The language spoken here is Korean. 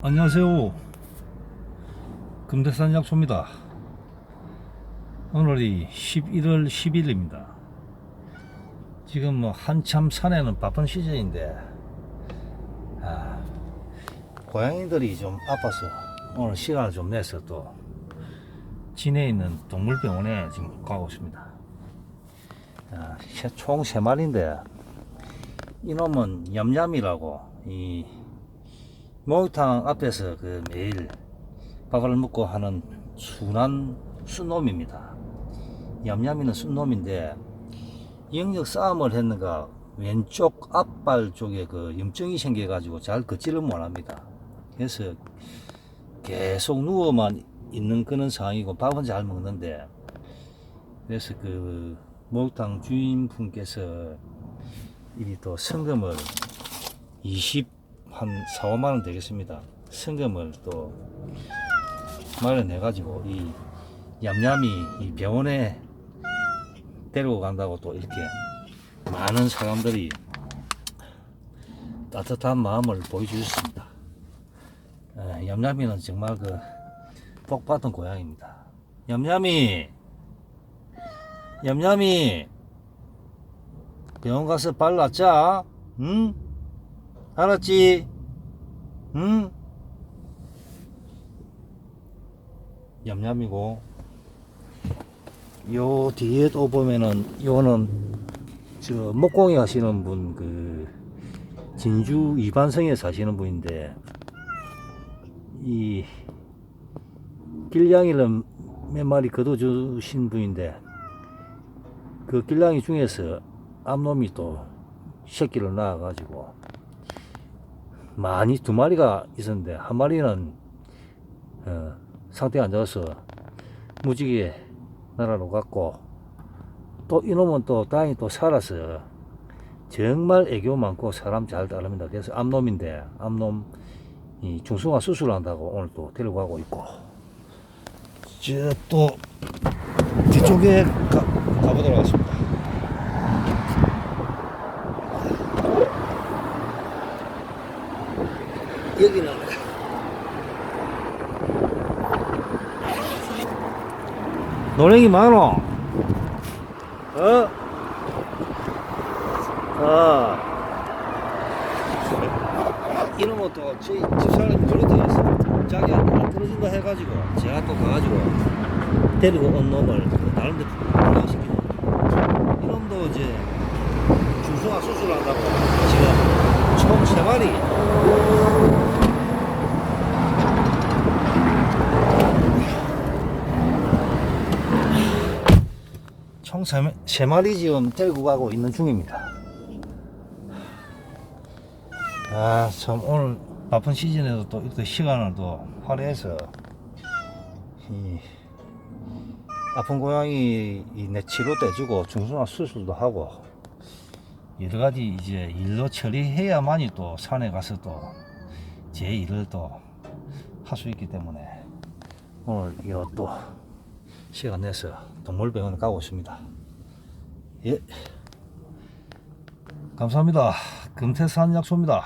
안녕하세요. 금대산 약초입니다. 오늘이 11월 10일입니다. 지금 뭐 한참 산에는 바쁜 시즌인데, 아, 고양이들이 좀 아파서 오늘 시간을 좀 내서 또 진해에 있는 동물병원에 지금 가고 있습니다. 아, 새- 총 3마리인데, 이놈은 얌얌이라고, 이 목욕탕 앞에서 그 매일 밥을 먹고 하는 순한 순놈입니다. 얌얌이는 순놈인데 영역 싸움을 했는가 왼쪽 앞발 쪽에 그 염증이 생겨가지고 잘 걷지를 못합니다. 그래서 계속 누워만 있는 그런 상황이고 밥은 잘 먹는데 그래서 그 목욕탕 주인분께서 이리 또 성금을 20 한 4, 5만 원 되겠습니다. 성금을 또 마련해 가지고 이 얌얌이 이 병원에 데리고 간다고 또 이렇게 많은 사람들이 따뜻한 마음을 보여주셨습니다. 에, 얌얌이는 정말 그 복받은 고양이입니다. 얌얌이 얌얌이 병원 가서 발 낫자 응? 알았지? 응? 얌얌이고 요 뒤에 또 보면은 요는 저 목공이 하시는 분 그 진주 이반성에 사시는 분인데 이 길냥이를 몇 마리 거둬주신 분인데 그 길냥이 중에서 암놈이 또 새끼를 낳아가지고 많이 두 마리가 있었는데 한 마리는 어, 상태가 안 좋아서 무지개 나라로 갔고 또 이놈은 또 다행히 또 살아서 정말 애교 많고 사람 잘 따릅니다. 그래서 암놈인데 암놈 이 중성화 수술한다고 오늘 또 데리고 가고 있고 저 또 뒤쪽에 가, 가보도록 하겠습니다. 여기는 노랭이 많어. 어? 아 이놈은 또 저희 집사람이 그러더랬어 자기 안 떨어진다 해가지고 제가 또 가가지고 데리고 온 놈을 또 다른 데 분양시키고. 이놈도 이제 중성화 수술한다고 지금 총 3마리 총세 마리 지금 데리고 가고 있는 중입니다. 아, 참, 오늘 바쁜 시즌에도 또 이렇게 시간을 또 할애해서, 이, 아픈 고양이 이내 치료도 해주고, 중성화 수술도 하고, 여러 가지 이제 일로 처리해야만이 또 산에 가서 또 제 일을 또 할 수 있기 때문에, 오늘 또 시간 내서 동물병원에 가고 있습니다. 예. 감사합니다. 금태산 약초입니다.